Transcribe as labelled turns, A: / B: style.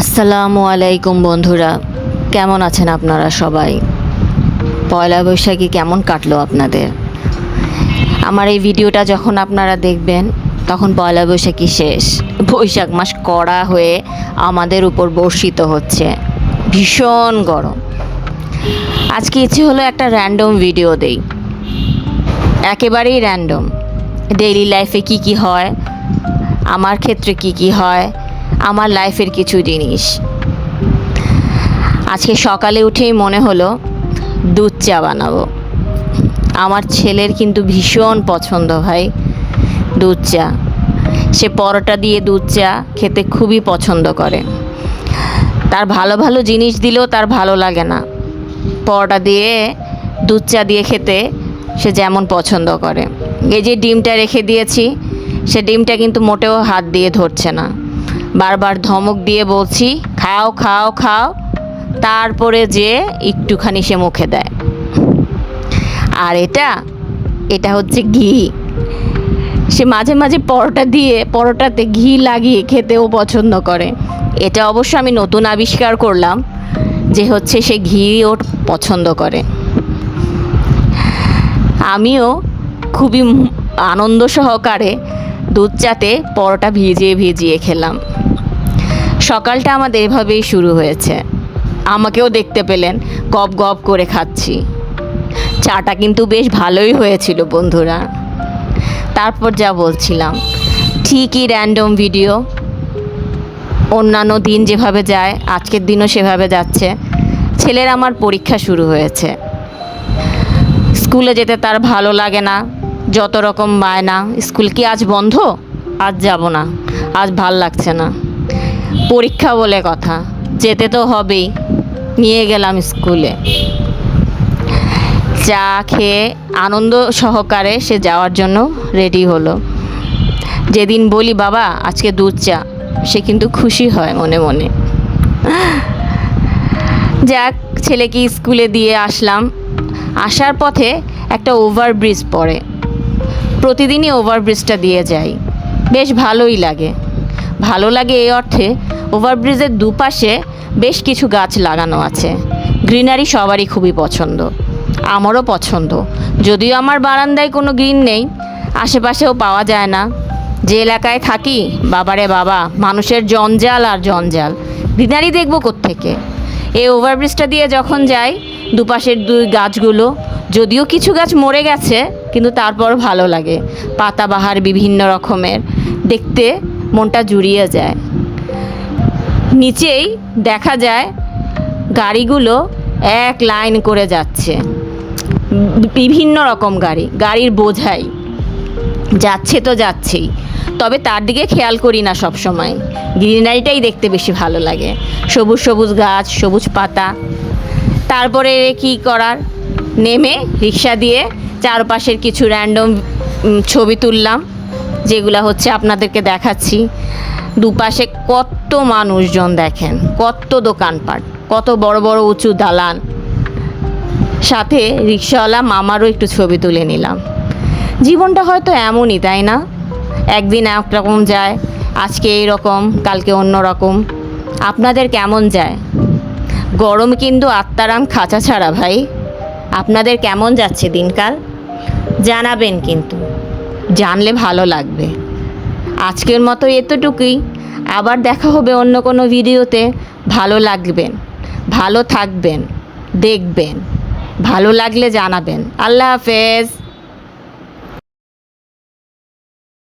A: আসসালামু আলাইকুম বন্ধুরা, কেমন আছেন আপনারা সবাই? পয়লা বৈশাখী কেমন কাটলো আপনাদের? আমার এই ভিডিওটা যখন আপনারা দেখবেন, তখন পয়লা বৈশাখী শেষ। বৈশাখ মাস কড়া হয়ে আমাদের উপর বর্ষিত হচ্ছে। ভীষণ গরম। আজকে ইচ্ছে হলো একটা র্যান্ডম ভিডিও দেই। একেবারেই র্যান্ডম ডেইলি লাইফে কি কি হয়? আমার ক্ষেত্রে কি কি হয়? আমার লাইফের কিছু জিনিস। আজকে সকালে উঠেই মনে হলো, দুধ চা বানাবো। আমার ছেলের কিন্তু ভীষণ পছন্দ ভাই, দুধ চা। সে পরোটা দিয়ে দুধ চা খেতে খুবই পছন্দ করে। তার ভালো ভালো জিনিস দিলেও তার ভালো লাগে না। পরোটা দিয়ে দুধ চা দিয়ে খেতে সে যেমন পছন্দ করে। এই যে ডিমটা রেখে দিয়েছি, সে ডিমটা কিন্তু মোটেও হাত দিয়ে ধরছে না। বারবার ধমক দিয়ে বলছি, খাও খাও খাও। তারপরে যে একটুখানি সে মুখে দেয়। আর এটা এটা হচ্ছে ঘি। সে মাঝে মাঝে পরোটা দিয়ে, পরোটাতে ঘি লাগিয়ে খেতেও পছন্দ করে। এটা অবশ্য আমি নতুন আবিষ্কার করলাম যে হচ্ছে সে ঘি ওর পছন্দ করে। আমিও খুবই আনন্দ সহকারে দুধ চাতে পরোটা ভিজিয়ে ভিজিয়ে খেলাম। সকালটা আমাদের এভাবেই শুরু হয়েছে। আমাকেও দেখতে পেলেন, গপ গপ করে খাচ্ছি। চাটা কিন্তু বেশ ভালোই হয়েছিল, বন্ধুরা। তারপর যা বলছিলাম, ঠিকই র্যান্ডম ভিডিও অন্যান্য দিন যেভাবে যায়, আজকের দিনও সেভাবে যাচ্ছে। ছেলের আমার পরীক্ষা শুরু হয়েছে। স্কুলে যেতে তার ভালো লাগে না, যত রকম বায়না। স্কুল কি আজ বন্ধ? আজ যাব না, আজ ভালো লাগছে না। পরীক্ষা বলে কথা। যেতে তো হবেই। নিয়ে গেলাম স্কুলে। চা খেয়ে আনন্দ সহকারে সে যাওয়ার জন্য রেডি হলো। যেদিন বলি, বাবা, আজকে দুধ চা। সে কিন্তু খুশি হয় মনে মনে। যাক, ছেলেকে স্কুলে দিয়ে আসলাম। আসার পথে একটা ওভারব্রিজ পড়ে। প্রতিদিনই ওভারব্রিজটা দিয়ে যাই। বেশ ভালোই লাগে। ভালো লাগে এই অর্থে ওভারব্রিজের দুপাশে বেশ কিছু গাছ লাগানো আছে। গ্রিনারি সবারই খুবই পছন্দ। আমারও পছন্দ। যদিও আমার বারান্দায় কোনো গ্রিন নেই, আশেপাশেও পাওয়া যায় না। যে এলাকায় থাকি, বাবারে বাবা, মানুষের জঞ্জাল আর জঞ্জাল। গ্রিনারি দেখব কোত্থেকে? এই ওভারব্রিজটা দিয়ে যখন যাই, দুপাশের দুই গাছগুলো, যদিও কিছু গাছ মরে গেছে, কিন্তু তারপর ভালো লাগে। পাতাবাহার বিভিন্ন রকমের। দেখতে মনটা জুড়িয়ে যায়। নিচেই দেখা যায় গাড়িগুলো এক লাইন করে যাচ্ছে। বিভিন্ন রকম গাড়ি, গাড়ির বোঝাই। যাচ্ছে তো যাচ্ছেই, তবে তার দিকে খেয়াল করি না সব সময় গ্রিনারিটাই দেখতে বেশি ভালো লাগে। সবুজ সবুজ গাছ, সবুজ পাতা। তারপরে কি করার? নেমে রিক্সা দিয়ে চারপাশের কিছু র্যান্ডম ছবি তুললাম। যেগুলো হচ্ছে আপনাদেরকে দেখাচ্ছি। দুপাশে কত মানুষজন দেখেন, কত দোকানপাট, কত বড় বড় উঁচু দালান। সাথে রিক্সাওয়ালা মামারও একটু ছবি তুলে নিলাম। জীবনটা হয়তো এমনই, তাই না? একদিন একরকম যায়, আজকে এই রকম কালকে অন্য রকম আপনাদের কেমন যায়? গরম কিন্তু আত্মারাম খাঁচা ছাড়া ভাই। আপনাদের কেমন যাচ্ছে দিনকাল? জানাবেন কিন্তু। জানলে ভালো লাগবে। আজকের মতো এতটুকুই। আবার দেখা হবে অন্য কোনো ভিডিওতে। ভালো লাগবেন, ভালো থাকবেন, দেখবেন, ভালো লাগলে জানাবেন। আল্লাহ হাফেজ।